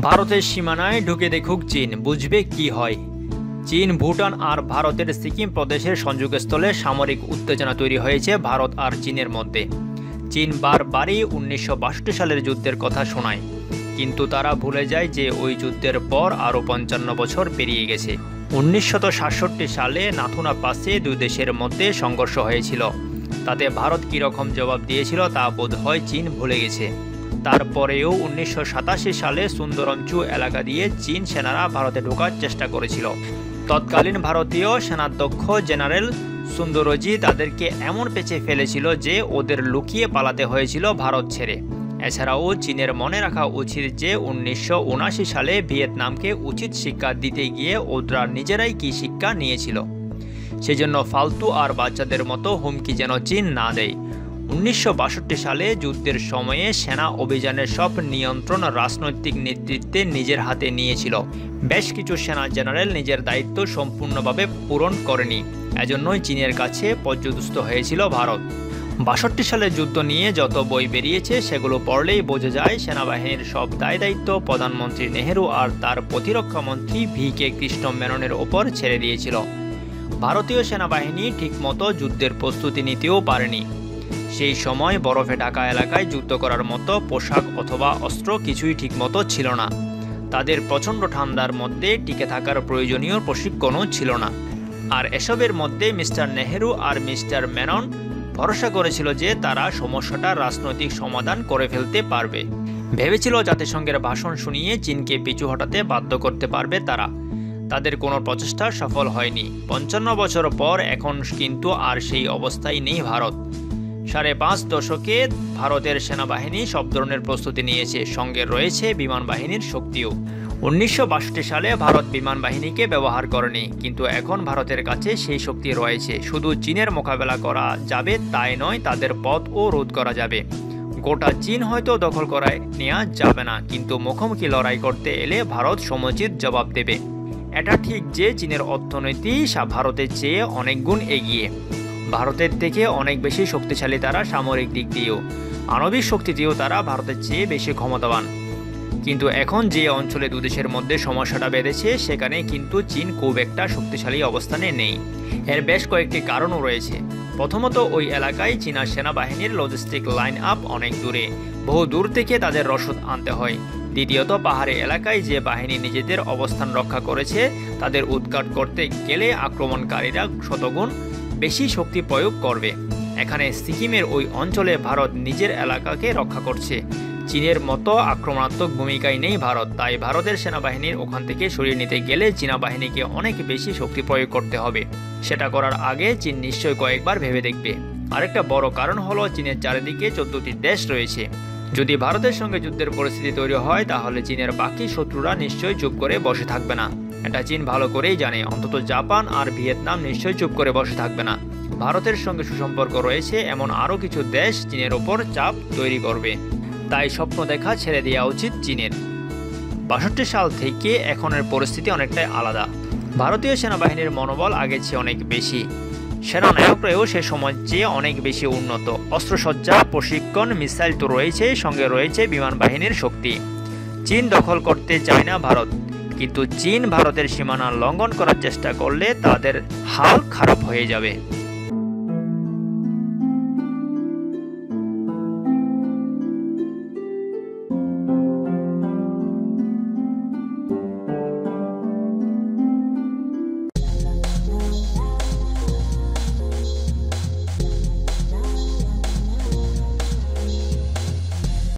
ভারতের সীমানায় ঢুকে দেখুক চীন। বুঝবে কি হয়? চীন, ভুটান আর ভারতের সিকিম প্রদেশের সংযোগস্থলে সামরিক উত্তেজনা তৈরি হয়েছে ভারত আর চীনের মধ্যে। চীন বারবারই উনিশশো বাষট্টি সালের যুদ্ধের কথা শোনায়। কিন্তু তারা ভুলে যায় যে ওই যুদ্ধের পর আরও পঞ্চান্ন বছর পেরিয়ে গেছে। উনিশশো সাতষট্টি সালে নাথুনা পাসে দুই দেশের মধ্যে সংঘর্ষ হয়েছিল। তাতে ভারত কীরকম জবাব দিয়েছিল তা বোধ হয় চীন ভুলে গেছে। তারপরেও উনিশশো সাতাশি সালে সুন্দরঞ্চু এলাকা দিয়ে চীন সেনারা ভারতে ঢোকার চেষ্টা করেছিল। তৎকালীন ভারতীয় সেনাধ্যক্ষ জেনারেল সুন্দরজি তাদেরকে এমন পেঁচে ফেলেছিল যে ওদের লুকিয়ে পালাতে হয়েছিল ভারত ছেড়ে। এছাড়াও চীনের মনে রাখা উচিত যে উনিশশো সালে ভিয়েতনামকে উচিত শিক্ষা দিতে গিয়ে ওরা নিজেরাই কি শিক্ষা নিয়েছিল। সেজন্য ফালতু আর বাচ্চাদের মতো হুমকি যেন চীন না দেয়। উনিশশো বাষট্টি সালে যুদ্ধের সময়ে সেনা অভিযানের সব নিয়ন্ত্রণ রাজনৈতিক নেতৃত্বে নিজের হাতে নিয়েছিল। বেশ কিছু সেনা জেনারেল নিজের দায়িত্ব সম্পূর্ণভাবে পূরণ করেনি। এজন্যই চীনের কাছে পর্যদস্ত হয়েছিল ভারত। বাষট্টি সালের যুদ্ধ নিয়ে যত বই বেরিয়েছে, সেগুলো পড়লেই বোঝা যায় সেনাবাহিনীর সব দায় দায়িত্ব প্রধানমন্ত্রী নেহেরু আর তার প্রতিরক্ষা মন্ত্রী ভি কে কৃষ্ণ মেননের ওপর ছেড়ে দিয়েছিল। ভারতীয় সেনাবাহিনী ঠিকমতো যুদ্ধের প্রস্তুতি নিতেও পারেনি। সেই সময় বরফে ঢাকা এলাকায় যুদ্ধ করার মতো পোশাক অথবা অস্ত্র কিছুই ঠিকমতো ছিল না। তাদের প্রচণ্ড ঠান্ডার মধ্যে টিকে থাকার প্রয়োজনীয় প্রশিক্ষণও ছিল না। আর এসবের মধ্যে মিস্টার নেহেরু আর মিস্টার মেনন ভরসা করেছিল যে তারা সমস্যাটা রাজনৈতিক সমাধান করে ফেলতে পারবে। ভেবেছিল জাতিসংঘের ভাষণ শুনিয়ে চীনকে পিছু হটাতে বাধ্য করতে পারবে তারা। তাদের কোনো প্রচেষ্টা সফল হয়নি। পঞ্চান্ন বছর পর এখন কিন্তু আর সেই অবস্থায় নেই ভারত। সাড়ে পাঁচ দশকে ভারতের সেনাবাহিনী সব ধরনের প্রস্তুতি নিয়েছে। সঙ্গে রয়েছে বিমান বাহিনীর শক্তিও। উনিশশো বাষট্টি সালে ভারত বিমান বাহিনীকে ব্যবহার করেনি, কিন্তু এখন ভারতের কাছে সেই শক্তি রয়েছে। শুধু চীনের মোকাবেলা করা যাবে, তাই নয়, তাদের পথও রোধ করা যাবে। গোটা চীন হয়তো দখল করায় নেওয়া যাবে না, কিন্তু মুখোমুখি লড়াই করতে এলে ভারত সমুচিত জবাব দেবে। এটা ঠিক যে চীনের অর্থনীতি ভারতের চেয়ে অনেক গুণ এগিয়ে। ভারতের থেকে অনেক বেশি শক্তিশালী তারা সামরিক দিক দিয়েও। আণবিক শক্তিতেও তারা ভারতের চেয়ে বেশি ক্ষমতাবান। কিন্তু এখন যে অঞ্চলে দুদেশের মধ্যে সমস্যাটা বেড়েছে সেখানে কিন্তু চীন খুব একটা শক্তিশালী অবস্থানে নেই। এর বেশ কয়েকটি কারণও রয়েছে। প্রথমত, ওই এলাকায় চীনা সেনাবাহিনীর লজিস্টিক লাইন আপ অনেক দূরে। বহু দূর থেকে তাদের রসদ আনতে হয়। দ্বিতীয়ত, পাহাড়ি এলাকায় যে বাহিনী নিজেদের অবস্থান রক্ষা করেছে, তাদের উৎকাট করতে গেলে আক্রমণকারীরা শতগুণ বেশি শক্তি প্রয়োগ করবে। এখানে সিকিমের ওই অঞ্চলে ভারত নিজের এলাকাকে রক্ষা করছে। চীনের মতো আক্রমণাত্মক ভূমিকায় নেই ভারত, তাই ভারতের সেনাবাহিনীর ওখান থেকে সরিয়ে নিতে গেলে চীনা বাহিনীকে অনেক বেশি শক্তি প্রয়োগ করতে হবে। সেটা করার আগে চীন নিশ্চয় কয়েকবার ভেবে দেখবে। আরেকটা বড় কারণ হলো চীনের চারিদিকে চোদ্দটি দেশ রয়েছে। যদি ভারতের সঙ্গে যুদ্ধের পরিস্থিতি তৈরি হয়, তাহলে চীনের বাকি শত্রুরা নিশ্চয়ই চুপ করে বসে থাকবে না। এটা চীন ভালো করেই জানে। অন্তত জাপান আর ভিয়েতনাম নিশ্চয়ই চুপ করে বসে থাকবে না। ভারতের সঙ্গে সুসম্পর্ক রয়েছে এমন আরও কিছু দেশ চীনের ওপর চাপ তৈরি করবে। তাই স্বপ্ন দেখা ছেড়ে দেওয়া উচিত চীনের। বাষট্টি সাল থেকে এখনের পরিস্থিতি অনেকটাই আলাদা। ভারতীয় সেনাবাহিনীর মনোবল আগের চেয়ে অনেক বেশি। সেনানায়করাও সে সময় চেয়ে অনেক বেশি উন্নত। অস্ত্রসজ্জা, প্রশিক্ষণ, মিসাইল তো রয়েছে সঙ্গে রয়েছে বিমান বাহিনীর শক্তি। চীন দখল করতে চায় না ভারত। কিন্তু চীন ভারতের সীমানা লঙ্ঘন করার চেষ্টা করলে তাদের হাল খারাপ হয়ে যাবে।